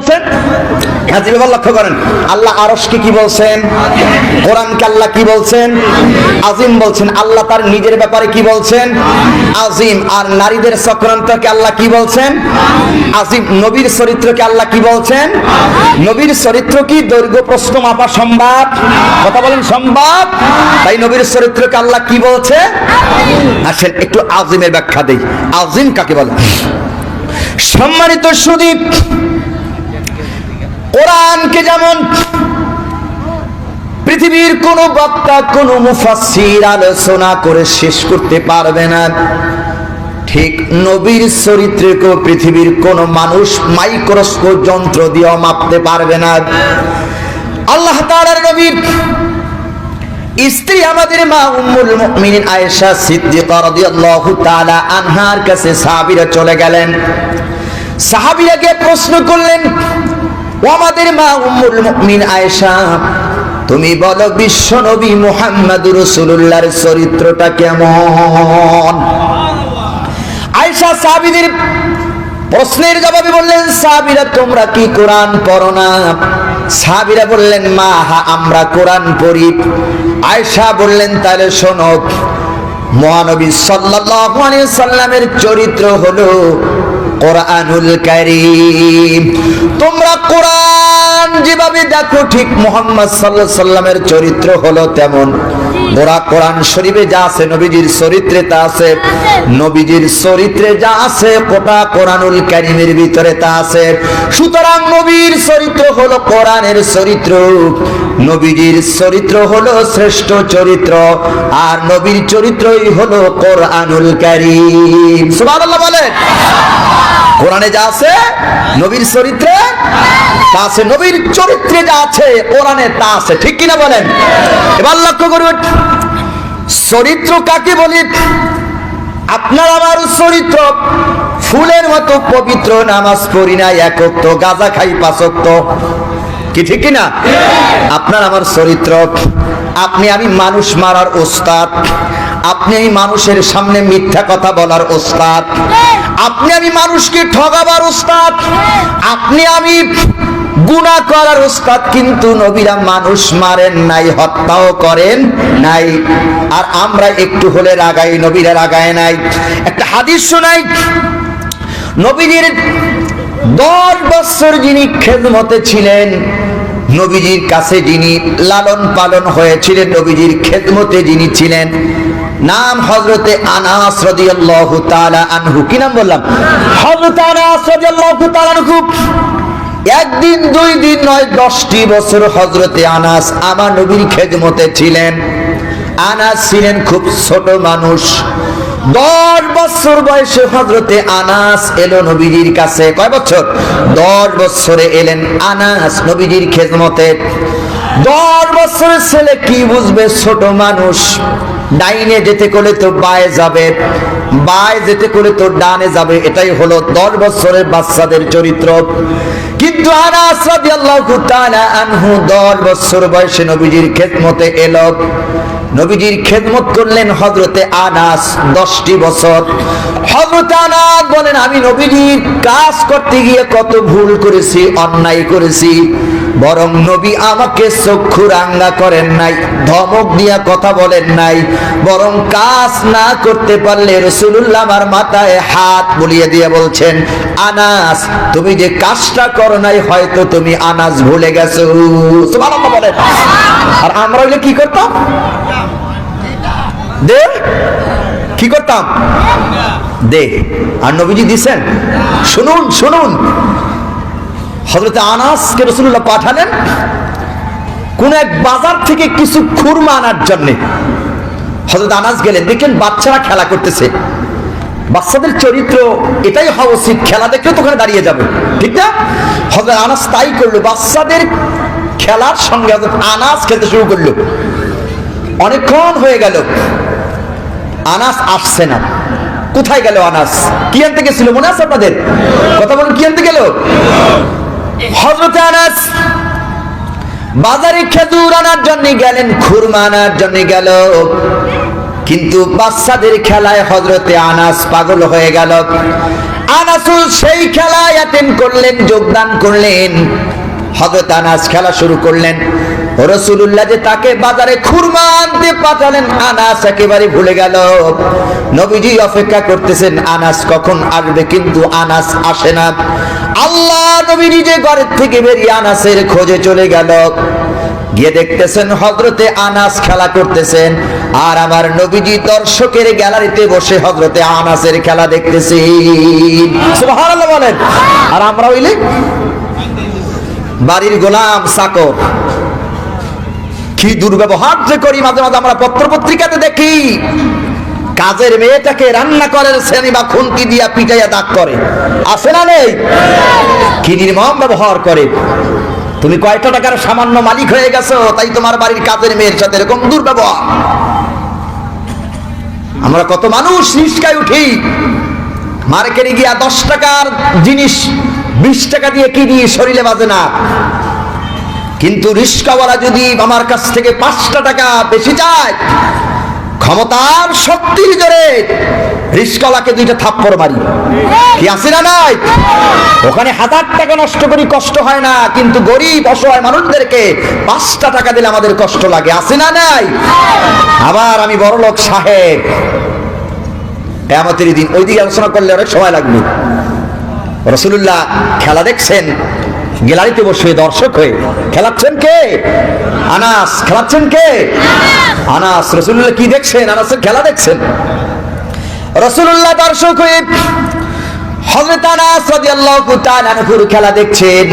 বলছেন? লক্ষ্য করেন। আল্লাহ আরশকে কি বলছেন? কোরআনকে আল্লাহ কি বলছেন? আজিম বলছেন, আল্লাহ তার নিজের ব্যাপারে কি বলছেন? আজিম, আর নারীদের চক্রান্তকে আল্লাহ কি বলছেন? আজিম, নবীর চরিত্রকে আল্লাহ কি বলছেন? নবীর চরিত্র কি দৈর্ঘ্য, প্রশ্ন, মাপা সম্ভব? কথা বলেন, সম্ভব? তাই নবীর চরিত্রকে আল্লাহ কি বলছে? আসেন, একটু আজিমের ব্যাখ্যা দেই। আজিম কাকে বলে? সম্মানিত সুদীপ কোরআনকে যেমন পৃথিবীর কোন বক্তা, কোন মুফাসসির আলোচনা করে শেষ করতে পারবে না। ঠিক নবীর চরিত্রকেও পৃথিবীর কোন মানুষ মাইক্রোস্কোপ যন্ত্র দিয়েও মাপতে পারবে না। আল্লাহ তাআলার নবীর স্ত্রী আমাদের মা উম্মুল মুমিনিন আয়েশা সিদ্দিকা রাদিয়াল্লাহু তাআলা আনহার কাছে সাহাবীরা চলে গেলেন। সাহাবীরা গিয়ে প্রশ্ন করলেন ও আমাদের মা উম্মুল মুমিন আয়েশা, তুমি বলো বিশ্ব নবী মুহাম্মদুর রাসূলুল্লাহর চরিত্রটা কেমন? আয়েশা সাহাবীদের প্রশ্নের জবাবে বললেন, সাহাবীরা তোমরা কি কোরআন পড়ো না? বললেন, মা, হা, আমরা কোরআন পড়ি। আয়েশা বললেন, তাহলে শোনো, মহানবী সাল্লাল্লাহু আলাইহি সাল্লামের চরিত্র হলো কোরআনুল কারীম। তোমরা কোরআন যেভাবে দেখো ঠিক মোহাম্মদ সাল্লাল্লাহু আলাইহি সাল্লামের চরিত্র হলো তেমন। ওরা কোরআন শরীফে যা আছে, নবীজির চরিত্রে তা আছে, নবীজির চরিত্রে যা আছে কোটা কোরআনুল কারীমের ভিতরে তা আছে। সুতরাং নবীর চরিত্র হলো কোরআনের চরিত্র, নবীজির চরিত্র হলো শ্রেষ্ঠ চরিত্র, আর নবীর চরিত্রই হলো কোরআনুল কারীম। সুবহানাল্লাহ বলেন। কোরআনে যা আছে, নবীর চরিত্রে তা আছে, নবীর চরিত্রে যা আছে, কোরআনে তা আছে, ঠিক কিনা বলেন? এবার লক্ষ্য করবেন চরিত্র কাকে বলি? আপনার আমার চরিত্র। ফুলের মতো পবিত্র, নামাজ পড়ি না একক্ত গাঁজা খাই পাঁচক্ত কি ঠিক কিনা? আপনার আমার চরিত্র। আপনি আমি মানুষ মারার ওস্তাদ। আপনি এই মানুষের সামনে মিথ্যা কথা বলার ওস্তাদ। আপনি আমি মানুষকে ঠগাবার ওস্তাদ। আপনি আমি গুণা করার ওস্তাদ কিন্তু নবীরা মানুষ মারেন নাই, হত্যাও করেন নাই। আর আমরা একটু হলে রাগাই, নবীরা রাগায় নাই। একটা হাদিস শোনাই। নবীজির দশ বছর যিনি খেদমতে ছিলেন, নবীজির কাছে যিনি লালন পালন হয়েছিলেন, নবীজির খেদমতে যিনি ছিলেন, নাম হজরতে আনাস রাদিয়াল্লাহু তাআলা আনহু। কি নাম বললাম? হযরত আনাস রাদিয়াল্লাহু তাআলা আনহু। একদিন, দুই দিন নয়, দশটি বছর হজরতে আনাস আমার নবীর খেদমতে ছিলেন। আনাস ছিলেন খুব ছোট মানুষ। দশ বছর বয়সে হজরতে আনাস এলো নবীজির কাছে। কয় বছর? দশ বছরে এলেন আনাস নবীজির খেদমতে। দশ বছরের ছেলে কি বুঝবে ছোট মানুষ? ডাইনে যেতে করলে তো বায়ে যাবে। বায়ে যেতে করে তোর ডানে যাবে, এটাই হলো দশ বছরের বাচ্চাদের চরিত্র। কিন্তু আনাস রাদিয়াল্লাহু তাআলা আনহু দশ বছর বয়সে নবীজির খেদমতে এলো। নবীজির খেদমত করলেন হজরতে আনাস দশটি বছর। হজরতে আনাস বলেন, আমি নবীজির কাজ করতে গিয়ে কত ভুল করেছি, অন্যায় করেছি। বরং নবী আমাকে চক্ষু রাঙ্গা করেন নাই, ধমক দিয়া কথা বলেন নাই। বরং কাজ না করতে পারলে রসুল্লাহ আমার মাথায় হাত বুলিয়ে দিয়ে বলছেন, আনাস, তুমি যে কাজটা করো নাই, হয়তো তুমি আনাস ভুলে গেছো। বলেন। আর আমরা কি করতাম? দে। কি করতাম? দে। আর নবীজি দিছেন, শুনুন শুনুন। হজরত আনাসকে রসুল্লাহ পাঠালেন কোন এক বাজার থেকে কিছু খুরমা আনার জন্যে। হজরত আনাস গেলেন, দেখলেন বাচ্চারা খেলা করতেছে। বাচ্চাদের চরিত্র এটাই হওয়া উচিত, খেলা দেখলে তো ওখানে দাঁড়িয়ে যাবে। ঠিক না? হজরত আনাস তাই করল, বাচ্চাদের খেলার সঙ্গে হজরত আনাস খেলতে শুরু করল। অনেকক্ষণ হয়ে গেল আনাস আসছে না। কোথায় গেল আনাস? কি আনতে গেছিল মনে আছে আপনাদের? কথা বলুন কি আনতে গেল? হজরত আনাস। বাজারে খেজুর আনার জন্য গেলেন, খুরমা আনার জন্য গেল। কিন্তু বাচ্চাদের খেলায় হজরতে আনাস পাগল হয়ে গেল। আনাসুল সেই খেলায় অ্যাটেন্ড করলেন, যোগদান করলেন। হজরত আনাস খেলা শুরু করলেন। রসুলুল্লাহ যে তাকে বাজারে খুরমা আনতে পাঠালেন, আনাস একেবারে ভুলে গেল। নবীজি অপেক্ষা করতেছেন, আনাস কখন আসবে? কিন্তু আনাস আসে না। আল্লাহ নবী নিজে ঘরের থেকে বেরিয়ে আনাসের খোঁজে চলে গেল। গিয়ে দেখতেছেন হজরতে আনাস খেলা করতেছেন। আর আমার নবীজি দর্শকের গ্যালারিতে বসে হজরতে আনাসের খেলা দেখতেছি। বলেন। আর আমরা হইলে? বাড়ির গোলাম চাকর। কি দুর্ব্যবহার যে করি মাঝে মাঝে আমরা পত্র পত্রিকাতে দেখি? কাজের মেয়েটাকে রান্না করে শ্রেণি বা খুন্তি দিয়া পিটাইয়া দাগ করে। আছে না নেই? কি নির্মম ব্যবহার করে। তুমি কয়টা টাকার সামান্য মালিক হয়ে গেছো, তাই তোমার বাড়ির কাজের মেয়ের সাথে এরকম দুর্ব্যবহার। আমরা কত মানুষ রিস্কায় উঠি। মার্কেটে গিয়া দশ টাকার জিনিস, বিশ টাকা দিয়ে কিনি শরীরে বাজে না? কিন্তু রিস্কাওয়ালা যদি আমার কাছ থেকে পাঁচটা টাকা বেশি চায়, ক্ষমতার শক্তির জোরে রিস্কাওয়ালাকে দুইটা থাপ্পড় মারি। কি আছে না নাই? ওখানে হাজার টাকা নষ্ট করি কষ্ট হয় না, কিন্তু গরিব অসহায় মানুষদেরকে পাঁচটা টাকা দিলে আমাদের কষ্ট লাগে। আছে না নাই? আবার আমি বড় লোক সাহেব। কেমতের দিন ওই দিকে আলোচনা করলে অনেক সময় লাগবে। রসুল্লাহ খেলা দেখছেন? গ্যালারিতে বসে দর্শক হয়ে খেলাচ্ছেন কে? আনাস, খেলাচ্ছেন কে? আনাস রসুল্লাহ কি দেখছেন? আনাসের খেলা দেখছেন? রসুল্লাহ দর্শক হয়ে হজরত আনাস খেলা দেখছেন।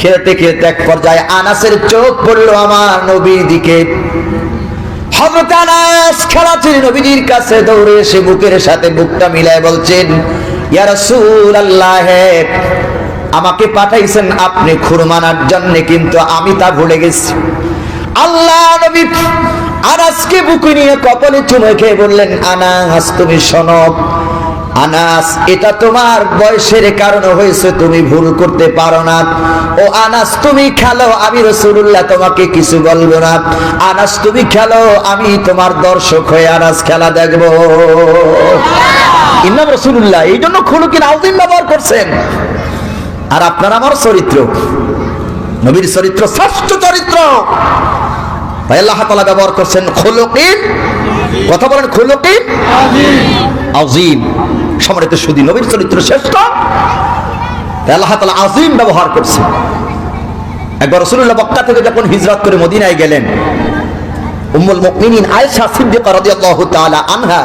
খেলতে খেলতে এক পর্যায়ে আনাসের চোখ পড়ল আমার নবীর দিকে। হযরত আনাস খেলাচ্ছেন, নবীজির কাছে দৌড়ে এসে বুকের সাথে বুকটা মিলায় বলছেন, ইয়া রাসূলুল্লাহ আমাকে পাঠাইছেন আপনি খুরমানার জন্য, কিন্তু আমি তা ভুলে গেছি। আল্লাহ নবী আনাসকে বুকে নিয়ে কপালে চুমে খেয়ে বললেন, আনাস, তুমি শোনো, আনাস, এটা তোমার বয়সের কারণে হয়েছে, তুমি ভুল করতে পারো না। ও আনাস, তুমি খেলো, আমি রসুল্লাহ তোমাকে কিছু বলব না। আনাস, তুমি খেলো, আমি তোমার দর্শক হয়ে আনাস খেলা দেখব। ইমাম রসুল্লাহ এই জন্য খুলুকিন আউদিন ব্যবহার করছেন। আর আপনার আমার চরিত্র। নবীর চরিত্র শ্রেষ্ঠ চরিত্র। তাই আল্লাহ তাআলা ব্যবহার করছেন খুলুকিন। কথা বলেন খুলুকিন। আজিম। সম্মানিত সুদী, নবীর চরিত্র শ্রেষ্ঠ। তাই আল্লাহ তাআলা আজিম ব্যবহার করছে একবার রাসূলুল্লাহ মক্কা থেকে যখন হিজরত করে মদিনায় গেলেন, উম্মুল মুমিনিন আয়েশা সিদ্দিকা রাদিয়াল্লাহু তাআলা আনহা,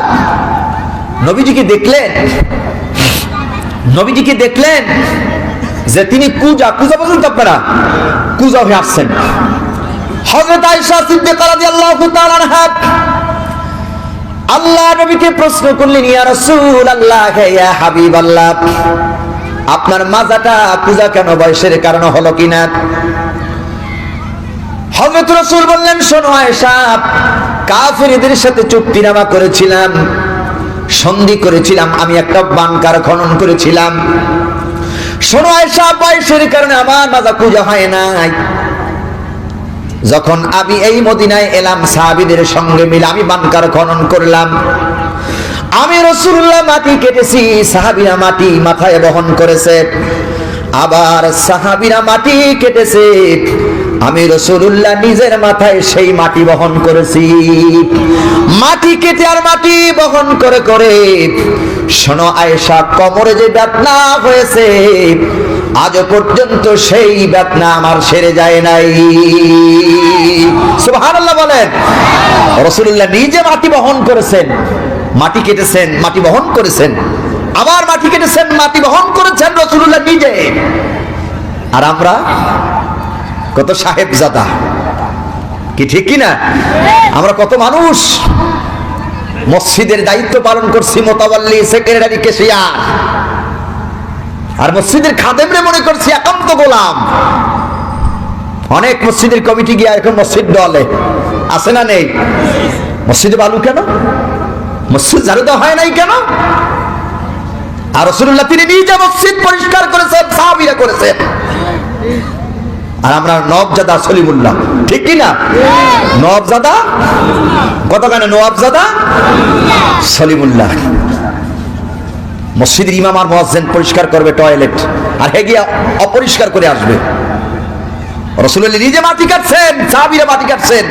নবীজিকে দেখলেন নবীজিকে দেখলেন যে তিনি কুজা কুজা বলছেন তো আপনারা, কুজা হয়ে আসছেন। হযরত আয়েশা সিদ্দিকা রাদিয়াল্লাহু তাআলা আনহা, আল্লাহ নবীকে প্রশ্ন করলেন, ইয়া রাসূল আল্লাহ ইয়া হাবিব আল্লাহ আপনার মাজাটা পূজা কেন? বয়সের কারণে হলো কিনা? হযরত রাসূল বললেন, শোনো আয়েশা, কাফিরদের সাথে চুক্তিনামা করেছিলাম, সন্ধি করেছিলাম, আমি একটা বানকার খনন করেছিলাম। শোনো আয়েশা বয়সের কারণে আমার মাজা পূজা হয় নাই। যখন আমি এই মদিনায় এলাম, সাহাবিদের সঙ্গে মিলে আমি বানকার খনন করলাম। আমি রসুল্লাহ মাটি কেটেছি, সাহাবিরা মাটি মাথায় বহন করেছে। আবার সাহাবিরা মাটি কেটেছে, আমি রসুল্লাহ নিজের মাথায় সেই মাটি বহন করেছি। মাটি কেটে আর মাটি বহন করে করে শোনো আয়েশা কমরে যে বেদনা হয়েছে আজ পর্যন্ত সেই বেদনা আমার সেরে যায় নাই। সুবহানাল্লাহ বলেন রসুল্লাহ নিজে মাটি বহন করেছেন, মাটি কেটেছেন, মাটি বহন করেছেন। আবার মাটি কেটেছেন, মাটি বহন করেছেন রসুল্লাহ নিজে। আর আমরা কত সাহেব জাদা কি ঠিক কি না? আমরা কত মানুষ? মসজিদের দায়িত্ব পালন করছি মোতাবাল্লি সেক্রেটারি কেশিয়ার। আর মসজিদের খাদেমরে মনে করছি একান্ত গোলাম। অনেক মসজিদের কমিটি গিয়ে এখন মসজিদ দলে আছে না নেই? মসজিদে বালু কেন? মসজিদ দেওয়া হয় নাই কেন? আর রসুল্লাহ তিনি নিজে মসজিদ পরিষ্কার করেছেন, সাহাবিরা করেছেন। আর আমরা নবজাদা সলিমুল্লাহ। ঠিক কি না? নবজাদা? কত নবাবজাদা সলিমুল্লাহ। মসজিদের ইমাম আর মহাজেন পরিষ্কার করবে টয়লেট। আর হে গিয়া অপরিষ্কার করে আসবে। রসুল নিজে মাটি কাটছেন, সাহাবিরা মাটি কাটছেন।